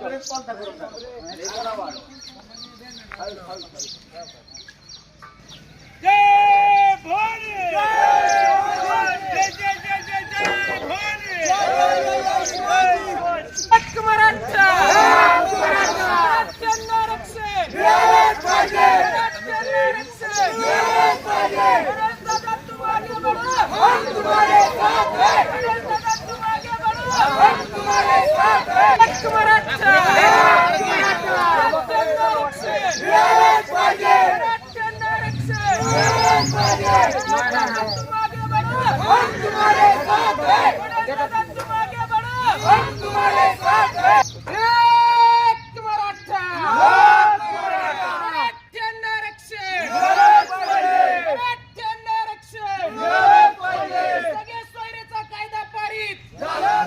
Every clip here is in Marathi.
तुम्हारे साथ हैं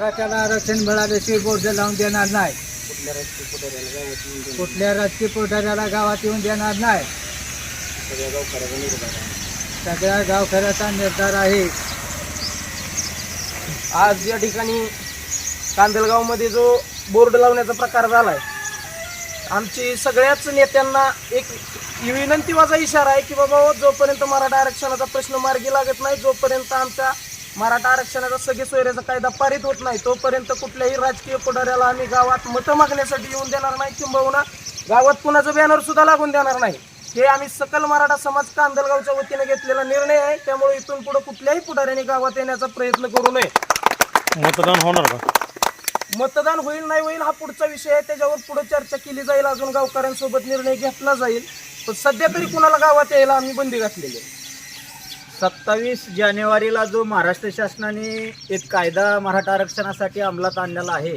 मराठ्याला आरक्षण मिळाल्याशिवाय बोर्ड लावून देणार नाही. कुठल्या राजकीय पुढाऱ्याला गावात येऊन देणार नाही. सगळ्या गावकऱ्याचा निर्धार आहे. आज या ठिकाणी कांदलगावमध्ये जो बोर्ड लावण्याचा प्रकार झालाय आमची सगळ्याच नेत्यांना एक विनंतीवाचा इशारा आहे की बाबा जोपर्यंत मराठा आरक्षणाचा प्रश्न मार्गी लागत नाही जोपर्यंत आमच्या मराठा आरक्षणाचा सगळे सोयऱ्याचा कायदा पारित होत नाही. तोपर्यंत कुठल्याही राजकीय पुढाऱ्याला आम्ही गावात मतं मागण्यासाठी येऊन देणार नाही किंबहुना गावात कुणाचं बॅनर सुद्धा लागून देणार नाही. हे आम्ही सकल मराठा समाज कांदलगावच्या वतीने घेतलेला निर्णय आहे. त्यामुळे इथून पुढे कुठल्याही पुढाऱ्याने गावात येण्याचा प्रयत्न करू नये. मतदान होणार का? मतदान होईल नाही होईल हा पुढचा विषय आहे. त्याच्यावर पुढे चर्चा केली जाईल. अजून गावकऱ्यांसोबत निर्णय घेतला जाईल. पण सध्या तरी कुणाला गावात यायला आम्ही बंदी घातलेली आहे. सत्तावीस जानेवारीला जो महाराष्ट्र शासनाने एक कायदा मराठा आरक्षणासाठी अंमलात आणलेला आहे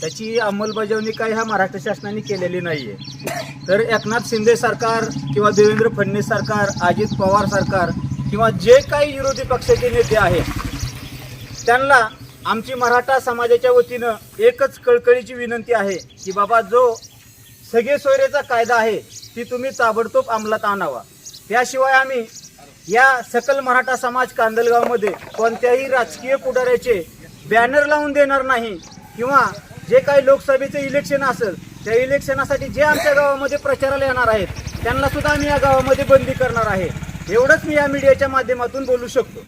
त्याची अंमलबजावणी काही ह्या महाराष्ट्र शासनाने केलेली नाही आहे तर एकनाथ शिंदे सरकार किंवा देवेंद्र फडणवीस सरकार अजित पवार सरकार किंवा जे काही विरोधी पक्षाचे नेते आहेत त्यांना आमची मराठा समाजाच्या वतीनं एकच कळकळीची विनंती आहे की बाबा जो सगळे सोयरेचा कायदा आहे ती तुम्ही ताबडतोब अंमलात आणावा. त्याशिवाय आम्ही या सकल मराठा समाज कांदलगावमध्ये कोणत्याही राजकीय पुढाऱ्याचे बॅनर लावून देणार नाही. किंवा जे काही लोकसभेचं इलेक्शन असेल त्या इलेक्शनासाठी जे आमच्या गावामध्ये प्रचाराला येणार आहेत त्यांना सुद्धा आम्ही या गावामध्ये बंदी करणार आहे. एवढंच मी या मीडियाच्या माध्यमातून बोलू शकतो.